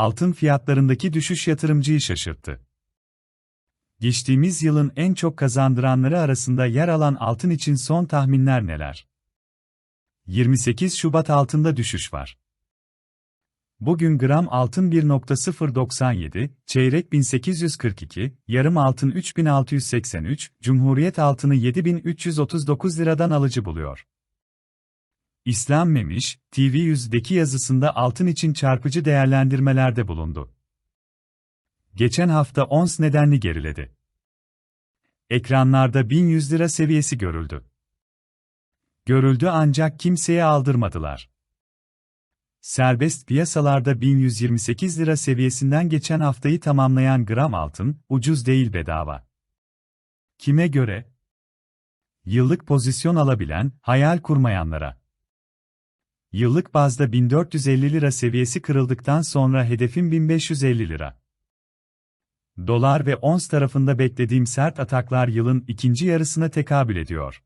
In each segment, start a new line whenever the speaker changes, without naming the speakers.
altın fiyatlarındaki düşüş yatırımcıyı şaşırttı. Geçtiğimiz yılın en çok kazandıranları arasında yer alan altın için son tahminler neler? 28 Şubat altında düşüş var. Bugün gram altın 1.097, çeyrek 1842, yarım altın 3683, Cumhuriyet altını 7339 liradan alıcı buluyor. İslam Memiş, TV100'deki yazısında altın için çarpıcı değerlendirmelerde bulundu. Geçen hafta ons nedenli geriledi. Ekranlarda 1100 lira seviyesi görüldü. Görüldü ancak kimseye aldırmadılar. Serbest piyasalarda 1128 lira seviyesinden geçen haftayı tamamlayan gram altın, ucuz değil bedava. Kime göre? Yıllık pozisyon alabilen, hayal kurmayanlara. Yıllık bazda 1450 lira seviyesi kırıldıktan sonra hedefim 1550 lira. Dolar ve ons tarafında beklediğim sert ataklar yılın ikinci yarısına tekabül ediyor.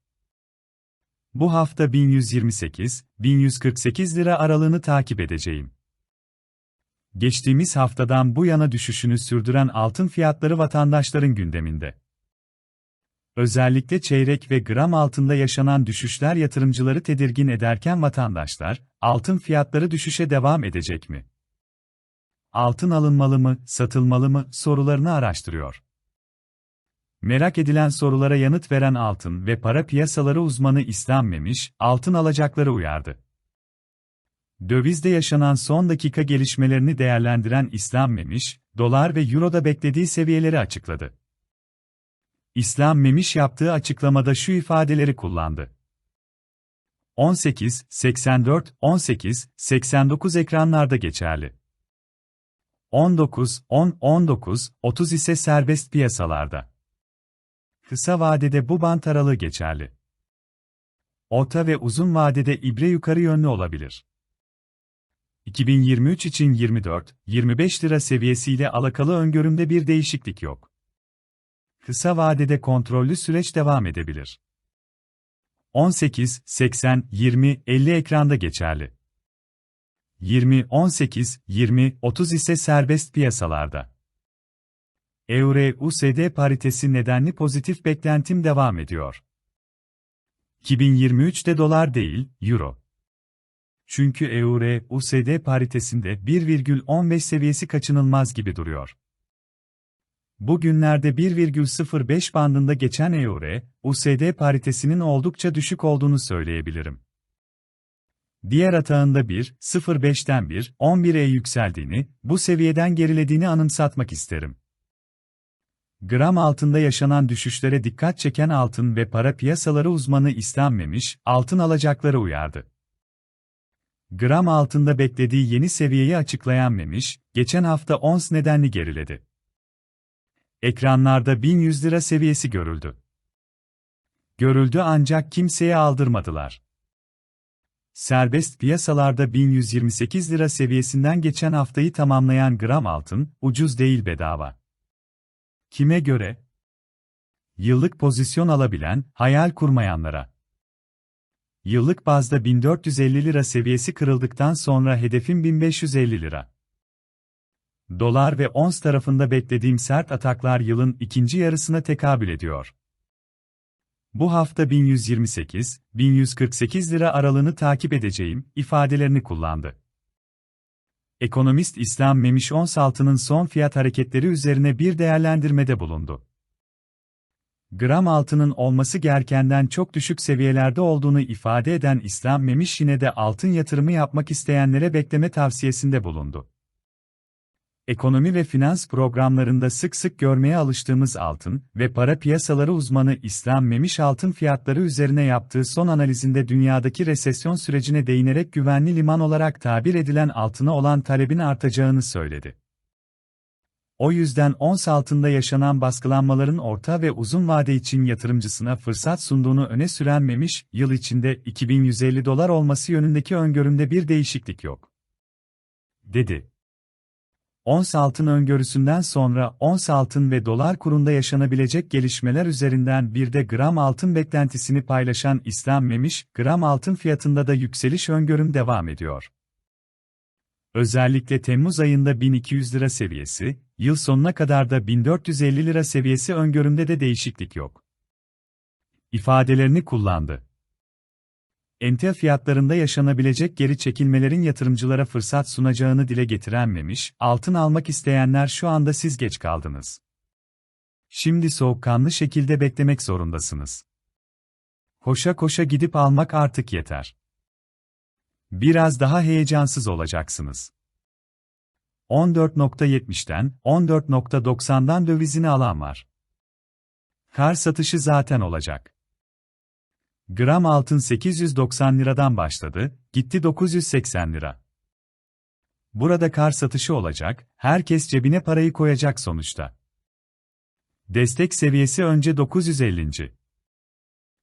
Bu hafta 1128-1148 lira aralığını takip edeceğim. Geçtiğimiz haftadan bu yana düşüşünü sürdüren altın fiyatları vatandaşların gündeminde. Özellikle çeyrek ve gram altında yaşanan düşüşler yatırımcıları tedirgin ederken vatandaşlar, altın fiyatları düşüşe devam edecek mi? Altın alınmalı mı, satılmalı mı sorularını araştırıyor. Merak edilen sorulara yanıt veren altın ve para piyasaları uzmanı İslam Memiş, altın alacakları uyardı. Dövizde yaşanan son dakika gelişmelerini değerlendiren İslam Memiş, dolar ve euroda beklediği seviyeleri açıkladı. İslam Memiş yaptığı açıklamada şu ifadeleri kullandı. 18, 84, 18, 89 ekranlarda geçerli. 19, 10, 19, 30 ise serbest piyasalarda. Kısa vadede bu bant aralığı geçerli. Orta ve uzun vadede ibre yukarı yönlü olabilir. 2023 için 24-25 lira seviyesiyle alakalı öngörümde bir değişiklik yok. Kısa vadede kontrollü süreç devam edebilir. 18, 80, 20, 50 ekranda geçerli. 20, 18, 20, 30 ise serbest piyasalarda. Euro-USD paritesi nedenli pozitif beklentim devam ediyor. 2023'te dolar değil, euro. Çünkü Euro-USD paritesinde 1,15 seviyesi kaçınılmaz gibi duruyor. Bugünlerde 1,05 bandında geçen Euro-USD paritesinin oldukça düşük olduğunu söyleyebilirim. Diğer atağında 1,05'ten 1,11'e yükseldiğini, bu seviyeden gerilediğini anımsatmak isterim. Gram altında yaşanan düşüşlere dikkat çeken altın ve para piyasaları uzmanı İslam Memiş, altın alacakları uyardı. Gram altında beklediği yeni seviyeyi açıklayan Memiş, geçen hafta ons nedenli geriledi. Ekranlarda 1100 lira seviyesi görüldü. Görüldü ancak kimseye aldırmadılar. Serbest piyasalarda 1128 lira seviyesinden geçen haftayı tamamlayan gram altın, ucuz değil bedava. Kime göre? Yıllık pozisyon alabilen, hayal kurmayanlara. Yıllık bazda 1450 lira seviyesi kırıldıktan sonra hedefim 1550 lira. Dolar ve ons tarafında beklediğim sert ataklar yılın ikinci yarısına tekabül ediyor. Bu hafta 1128-1148 lira aralığını takip edeceğim ifadelerini kullandı. Ekonomist İslam Memiş ons altının son fiyat hareketleri üzerine bir değerlendirmede bulundu. Gram altının olması gerekenden çok düşük seviyelerde olduğunu ifade eden İslam Memiş yine de altın yatırımı yapmak isteyenlere bekleme tavsiyesinde bulundu. Ekonomi ve finans programlarında sık sık görmeye alıştığımız altın ve para piyasaları uzmanı İslam Memiş altın fiyatları üzerine yaptığı son analizinde dünyadaki resesyon sürecine değinerek güvenli liman olarak tabir edilen altına olan talebin artacağını söyledi. O yüzden ons altında yaşanan baskılanmaların orta ve uzun vade için yatırımcısına fırsat sunduğunu öne süren Memiş, yıl içinde 2150 dolar olması yönündeki öngörümde bir değişiklik yok. Dedi. Ons altın öngörüsünden sonra ons altın ve dolar kurunda yaşanabilecek gelişmeler üzerinden bir de gram altın beklentisini paylaşan İslam Memiş, gram altın fiyatında da yükseliş öngörüm devam ediyor. Özellikle Temmuz ayında 1200 lira seviyesi, yıl sonuna kadar da 1450 lira seviyesi öngörümde de değişiklik yok. ifadelerini kullandı. Emtia fiyatlarında yaşanabilecek geri çekilmelerin yatırımcılara fırsat sunacağını dile getiren Memiş, altın almak isteyenler şu anda siz geç kaldınız. Şimdi soğukkanlı şekilde beklemek zorundasınız. Koşa koşa gidip almak artık yeter. Biraz daha heyecansız olacaksınız. 14.70'ten 14.90'dan dövizini alan var. Kar satışı zaten olacak. Gram altın 890 liradan başladı, gitti 980 lira. Burada kar satışı olacak, herkes cebine parayı koyacak sonuçta. Destek seviyesi önce 950.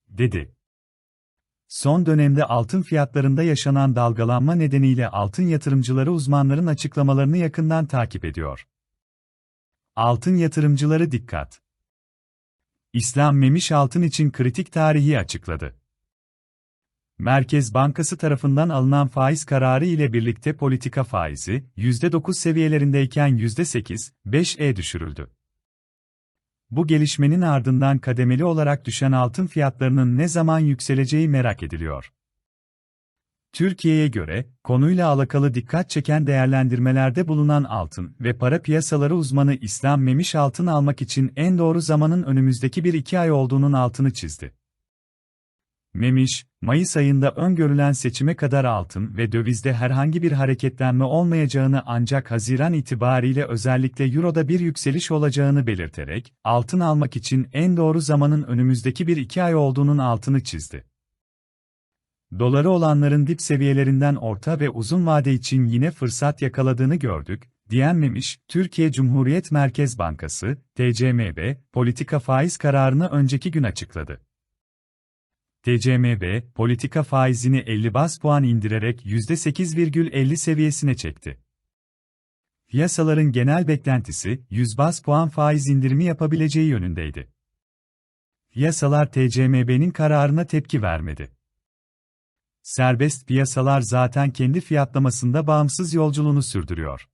dedi. Son dönemde altın fiyatlarında yaşanan dalgalanma nedeniyle altın yatırımcıları uzmanların açıklamalarını yakından takip ediyor. Altın yatırımcıları dikkat! İslam Memiş altın için kritik tarihi açıkladı. Merkez Bankası tarafından alınan faiz kararı ile birlikte politika faizi, %9 seviyelerindeyken %8-5'e düşürüldü. Bu gelişmenin ardından kademeli olarak düşen altın fiyatlarının ne zaman yükseleceği merak ediliyor. Türkiye'ye göre, konuyla alakalı dikkat çeken değerlendirmelerde bulunan altın ve para piyasaları uzmanı İslam Memiş altın almak için en doğru zamanın önümüzdeki 1-2 ay olduğunun altını çizdi. Memiş, Mayıs ayında öngörülen seçime kadar altın ve dövizde herhangi bir hareketlenme olmayacağını ancak Haziran itibariyle özellikle Euro'da bir yükseliş olacağını belirterek, altın almak için en doğru zamanın önümüzdeki bir iki ay olduğunun altını çizdi. Doları olanların dip seviyelerinden orta ve uzun vade için yine fırsat yakaladığını gördük, diyenmemiş, Türkiye Cumhuriyet Merkez Bankası, TCMB, politika faiz kararını önceki gün açıkladı. TCMB, politika faizini 50 bas puan indirerek %8,50 seviyesine çekti. Piyasaların genel beklentisi, 100 bas puan faiz indirimi yapabileceği yönündeydi. Piyasalar TCMB'nin kararına tepki vermedi. Serbest piyasalar zaten kendi fiyatlamasında bağımsız yolculuğunu sürdürüyor.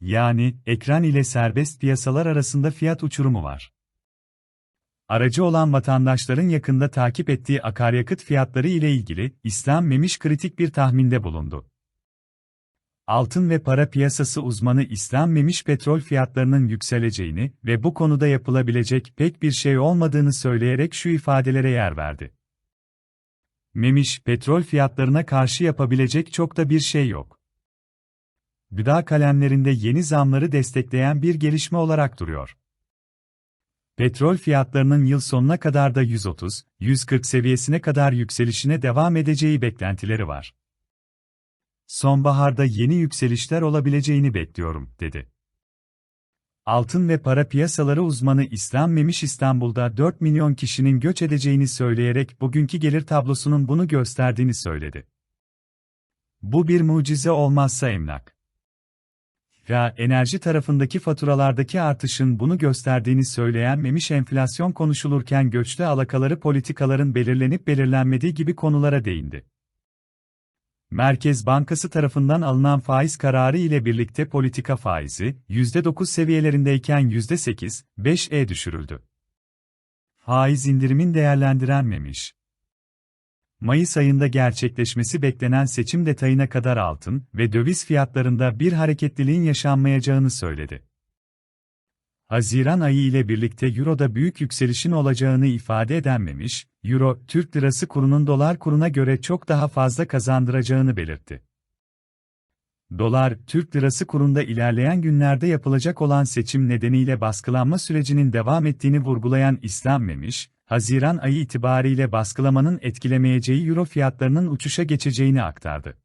Yani, ekran ile serbest piyasalar arasında fiyat uçurumu var. Aracı olan vatandaşların yakında takip ettiği akaryakıt fiyatları ile ilgili İslam Memiş kritik bir tahminde bulundu. Altın ve para piyasası uzmanı İslam Memiş petrol fiyatlarının yükseleceğini ve bu konuda yapılabilecek pek bir şey olmadığını söyleyerek şu ifadelere yer verdi. Memiş, petrol fiyatlarına karşı yapabilecek çok da bir şey yok. Gıda kalemlerinde yeni zamları destekleyen bir gelişme olarak duruyor. Petrol fiyatlarının yıl sonuna kadar da 130-140 seviyesine kadar yükselişine devam edeceği beklentileri var. Sonbaharda yeni yükselişler olabileceğini bekliyorum, dedi. Altın ve para piyasaları uzmanı İslam Memiş İstanbul'da 4 milyon kişinin göç edeceğini söyleyerek bugünkü gelir tablosunun bunu gösterdiğini söyledi. Bu bir mucize olmazsa emlak ve enerji tarafındaki faturalardaki artışın bunu gösterdiğini söyleyen Memiş enflasyon konuşulurken göçte alakaları politikaların belirlenip belirlenmediği gibi konulara değindi. Merkez Bankası tarafından alınan faiz kararı ile birlikte politika faizi, %9 seviyelerindeyken %8-5'e düşürüldü. Faiz indirimin değerlendirenmemiş. Mayıs ayında gerçekleşmesi beklenen seçim detayına kadar altın ve döviz fiyatlarında bir hareketliliğin yaşanmayacağını söyledi. Haziran ayı ile birlikte Euro'da büyük yükselişin olacağını ifade edenmemiş, Euro, Türk lirası kurunun dolar kuruna göre çok daha fazla kazandıracağını belirtti. Dolar, Türk lirası kurunda ilerleyen günlerde yapılacak olan seçim nedeniyle baskılanma sürecinin devam ettiğini vurgulayan İslam Memiş, Haziran ayı itibariyle baskılamanın etkilemeyeceği euro fiyatlarının uçuşa geçeceğini aktardı.